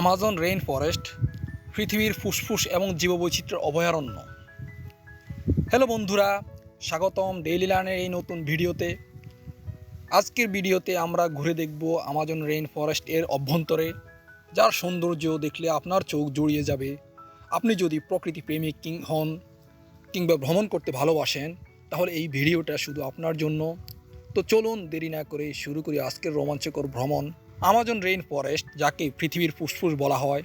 Amazon rain forest, পৃথিবীর ফুসফুস এবং জীববৈচিত্র্যের অভয়ারণ্য। হ্যালো বন্ধুরা, স্বাগতম ডেইলি লার্নের এই নতুন ভিডিওতে। আজকের ভিডিওতে আমরা ঘুরে দেখব আমাজন রেইন ফরেস্ট এর অভ্যন্তরে, যার সৌন্দর্য দেখলে আপনার চোখ জড়িয়ে যাবে। আপনি যদি প্রকৃতি প্রেমিক কিং হন, কিংবা ভ্রমণ করতে ভালোবাসেন, তাহলে এই ভিডিওটা শুধু আপনার জন্য। তো চলুন দেরি না করে শুরু করি আজকের রোমাঞ্চকর ভ্রমণ। আমাজন রেইন ফরেস্ট যাকে পৃথিবীর ফুসফুস বলা হয়,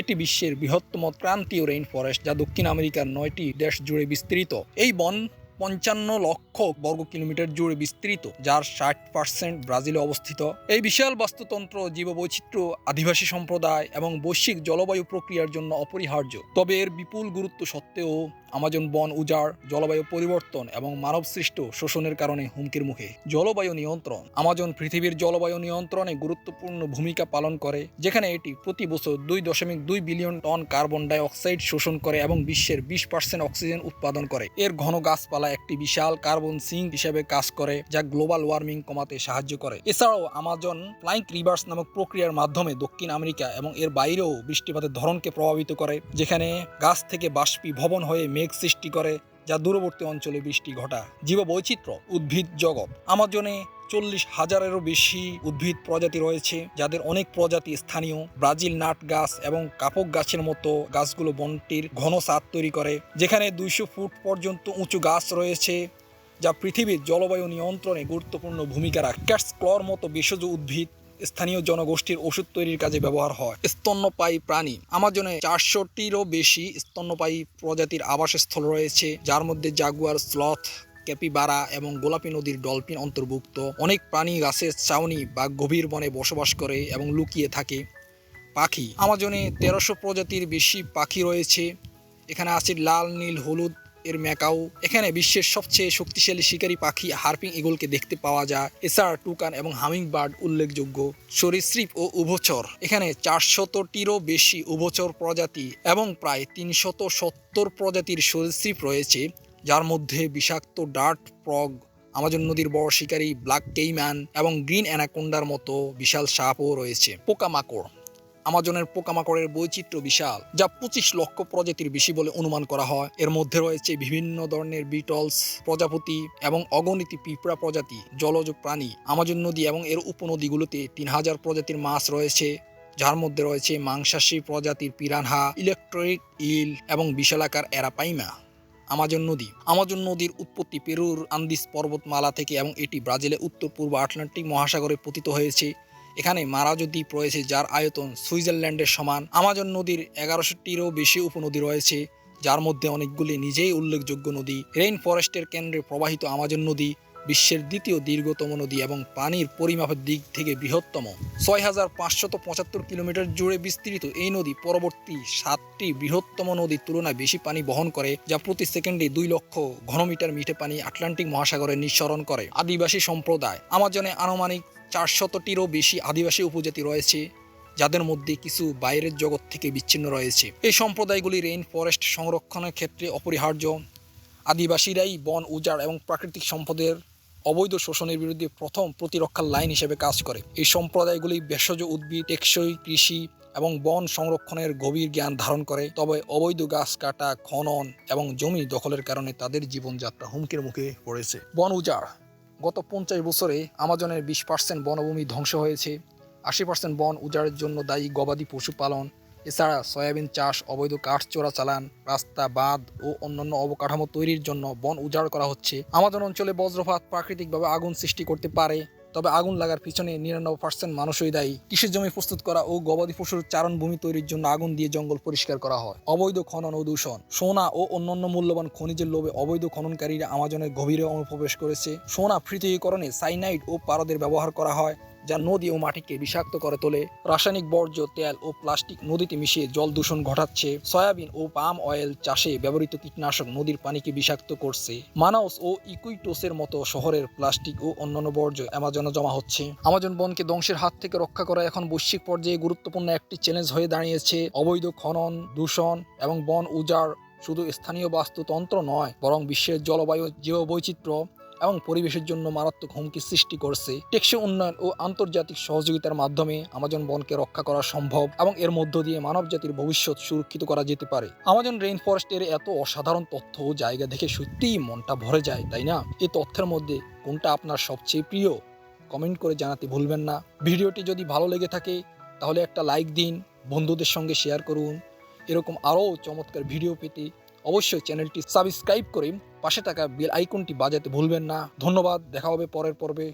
এটি বিশ্বের বৃহত্তম ক্রান্তীয় রেইন ফরেস্ট যা দক্ষিণ আমেরিকার নয়টি দেশ জুড়ে বিস্তৃত। এই বন পঞ্চান্ন লক্ষ বর্গ কিলোমিটার জুড়ে বিস্তৃত, যার ষাট পার্সেন্ট ব্রাজিলে অবস্থিত। এই বিশাল বাস্তুতন্ত্র, জীববৈচিত্র্য, আদিবাসী সম্প্রদায় এবং বৈশ্বিক জলবায়ু প্রক্রিয়ার জন্য অপরিহার্য। তবে এর বিপুল গুরুত্ব সত্ত্বেও আমাজন বন উজাড়, জলবায়ু পরিবর্তন এবং মানব সৃষ্ট শোষণের কারণে হুমকির মুখে। জলবায়ু নিয়ন্ত্রণ, আমাজন পৃথিবীর জলবায়ু নিয়ন্ত্রণে গুরুত্বপূর্ণ ভূমিকা পালন করে, যেখানে এটি প্রতি বছর দুই দশমিক দুই billion ton carbon dioxide শোষণ করে এবং বিশ্বের বিশ পার্সেন্ট অক্সিজেন উৎপাদন করে। এর ঘন গাছপালা একটি বিশাল কার্বন সিঙ্ক হিসেবে কাজ করে, যা গ্লোবাল ওয়ার্মিং কমাতে সাহায্য করে। এছাড়াও আমাজন ফ্লাইং রিভার্স নামক প্রক্রিয়ার মাধ্যমে দক্ষিণ আমেরিকা এবং এর বাইরেও বৃষ্টিপাতের ধরনকে প্রভাবিত করে, যেখানে গাছ থেকে বাষ্পীভবন হয়ে মেঘ সৃষ্টি করে, যা দূরবর্তী অঞ্চলে বৃষ্টি ঘটা জীববৈচিত্র্য, উদ্ভিদ জগৎ। আমাজনে চল্লিশ হাজারেরও বেশি উদ্ভিদ প্রজাতি রয়েছে, যাদের অনেক প্রজাতি স্থানীয়। ব্রাজিল নাট গাছ এবং কাপক গাছের মতো গাছগুলো বনটির ঘন সাত তৈরি করে, যেখানে দুইশো ফুট পর্যন্ত উঁচু গাছ রয়েছে, যা পৃথিবীর জলবায়ু নিয়ন্ত্রণে গুরুত্বপূর্ণ ভূমিকা রাখে। ক্যাটস ক্লর মতো ভেষজ উদ্ভিদ স্থানীয় জনগোষ্ঠীর ওষুধ তৈরির কাজে ব্যবহার হয়। স্তন্যপায়ী প্রাণী। আমাজনে চারশোটিরও বেশি স্তন্যপায়ী প্রজাতির আবাসস্থল রয়েছে, যার মধ্যে জাগুয়ার, স্লথ ক্যাপিবারা এবং গোলাপী নদীর ডলফিন অন্তর্ভুক্ত। অনেক প্রাণী গাছের চাউনি বা গভীর বনে বসবাস করে এবং লুকিয়ে থাকে। পাখি। আমাজনে তেরোশো প্রজাতির বেশি পাখি রয়েছে। এখানে আছে লাল, নীল, হলুদ এর ম্যাকাও। এখানে বিশ্বের সবচেয়ে শক্তিশালী শিকারী পাখি হার্পিং ইগলকে দেখতে পাওয়া যায়। এছাড়া টুকান এবং হামিং বার্ড উল্লেখযোগ্য। সরীসৃপ ও উভচর। এখানে চারশতটিরও বেশি উভচর প্রজাতি এবং প্রায় তিনশত সত্তর প্রজাতির সরীসৃপ রয়েছে। যার মধ্যে বিষাক্ত ডার্ট প্রগ আমাজন নদীর বড় শিকারী ব্ল্যাক কেইম্যান এবং গ্রিন অ্যানাকোন্ডার মতো বিশাল সাপও রয়েছে। পোকামাকড়, আমাজনের পোকামাকড়ের বৈচিত্র্য বিশাল, যা পঁচিশ লক্ষ প্রজাতির বেশি বলে অনুমান করা হয়। এর মধ্যে রয়েছে বিভিন্ন ধরনের বিটলস, প্রজাপতি এবং অগণিত পিঁপড়া প্রজাতি, জলজ প্রাণী, আমাজন নদী এবং এর উপনদীগুলোতে তিন হাজার প্রজাতির মাছ রয়েছে, যার মধ্যে রয়েছে মাংসাশী প্রজাতির পিরানহা, ইলেকট্রিক ইল এবং বিশালাকার অ্যারাপাইমা। আমাজন নদী। আমাজন নদীর উৎপত্তি পেরুর আন্দিস পর্বতমালা থেকে এবং এটি ব্রাজিলের উত্তর পূর্ব আটলান্টিক মহাসাগরে পতিত হয়েছে। এখানে মারাজো দ্বীপ রয়েছে যার আয়তন সুইজারল্যান্ডের সমান, আমাজন নদীর এগারোশোটিরও বেশি উপনদী রয়েছে, যার মধ্যে অনেকগুলি নিজেই উল্লেখযোগ্য নদী। রেইন ফরেস্টের কেন্দ্রে প্রবাহিত আমাজন নদী বিশ্বের দ্বিতীয় দীর্ঘতম নদী এবং পানির পরিমাপের দিক থেকে বৃহত্তম। ছয় হাজার পাঁচশত পঁচাত্তর কিলোমিটার জুড়ে বিস্তৃত এই নদী পরবর্তী সাতটি বৃহত্তম নদীর তুলনায় বেশি পানি বহন করে, যা প্রতি সেকেন্ডে দুই লক্ষ ঘনমিটার মিঠে পানি আটলান্টিক মহাসাগরে নিঃসরণ করে। আদিবাসী সম্প্রদায়, আমাজনে আনুমানিক চারশতটিরও বেশি আদিবাসী উপজাতি রয়েছে, যাদের মধ্যে কিছু বাইরের জগৎ থেকে বিচ্ছিন্ন রয়েছে। এই সম্প্রদায়গুলি রেইন ফরেস্ট সংরক্ষণের ক্ষেত্রে অপরিহার্য। আদিবাসীরাই বন, উজাড় এবং প্রাকৃতিক সম্পদের অবৈধ শোষণের বিরুদ্ধে প্রথম প্রতিরক্ষার লাইন হিসেবে কাজ করে। এই সম্প্রদায়গুলি ভেষজ উদ্ভিদ, টেকসই কৃষি এবং বন সংরক্ষণের গভীর জ্ঞান ধারণ করে। তবে অবৈধ গাছ কাটা, খনন এবং জমি দখলের কারণে তাদের জীবনযাত্রা হুমকির মুখে পড়েছে। বন উজাড়। গত পঞ্চাশ বছরে আমাজনের বিশ পার্সেন্ট বনভূমি ধ্বংস হয়েছে। আশি পার্সেন্ট বন উজাড়ের জন্য দায়ী গবাদি পশুপালন এছাড়া সয়াবিন চাষ, অবৈধ কাঠ চোরা চালান, রাস্তা, বাঁধ ও অন্যান্য অবকাঠামো তৈরির জন্য বন উজাড় করা হচ্ছে। আমাজন অঞ্চলে বজ্রপাত প্রাকৃতিকভাবে আগুন সৃষ্টি করতে পারে, তবে আগুন লাগার পিছনে নিরানব্বই পার্সেন্ট মানুষই দায়ী। কৃষি জমি প্রস্তুত করা ও গবাদি পশুর চারণ ভূমি তৈরির জন্য আগুন দিয়ে জঙ্গল পরিষ্কার করা হয়। অবৈধ খনন ও দূষণ। সোনা ও অন্যান্য মূল্যবান খনিজের লোভে অবৈধ খননকারীরা আমাজনের গভীরে অনুপ্রবেশ করেছে। সোনা পৃথকীকরণে সাইনাইড ও পারদের ব্যবহার করা হয়। যা নদী ও মাটিকে বিষাক্ত করে তোলে। রাসায়নিক বর্জ্য, তেল ও প্লাস্টিক নদীতে মিশিয়ে জল দূষণ ঘটাচ্ছে। সয়াবিন ও পাম অয়েল চাষে ব্যবহৃত কীটনাশক নদীর পানিকে বিষাক্ত করছে। মানাউস ও ইকুইটোসের মতো শহরের প্লাস্টিক ও অন্যান্য বর্জ্য অ্যামাজনে জমা হচ্ছে। আমাজন বনকে ধ্বংসের হাত থেকে রক্ষা করা এখন বৈশ্বিক পর্যায়ে গুরুত্বপূর্ণ একটি চ্যালেঞ্জ হয়ে দাঁড়িয়েছে। অবৈধ খনন, দূষণ এবং বন উজাড় শুধু স্থানীয় বাস্তুতন্ত্র নয়, বরং বিশ্বের জলবায়ু জীববৈচিত্র্য। এবং পরিবেশের জন্য মারাত্মক হুমকি সৃষ্টি করছে। টেকসই উন্নয়ন ও আন্তর্জাতিক সহযোগিতার মাধ্যমে আমাজন বনকে রক্ষা করা সম্ভব এবং এর মধ্য দিয়ে মানব জাতির ভবিষ্যৎ সুরক্ষিত করা যেতে পারে। আমাজন রেইন ফরেস্টের এত অসাধারণ তথ্য ও জায়গা দেখে সত্যিই মনটা ভরে যায়, তাই না? এই তথ্যের মধ্যে কোনটা আপনার সবচেয়ে প্রিয়? কমেন্ট করে জানাতে ভুলবেন না। ভিডিওটি যদি ভালো লেগে থাকে, তাহলে একটা লাইক দিন, বন্ধুদের সঙ্গে শেয়ার করুন। এরকম আরও চমৎকার ভিডিও পেতে অবশ্যই চ্যানেলটি সাবস্ক্রাইব করে পাশে থাকা বেল আইকনটি বাজাতে ভুলবেন না। ধন্যবাদ, দেখা হবে পরের পর্বে।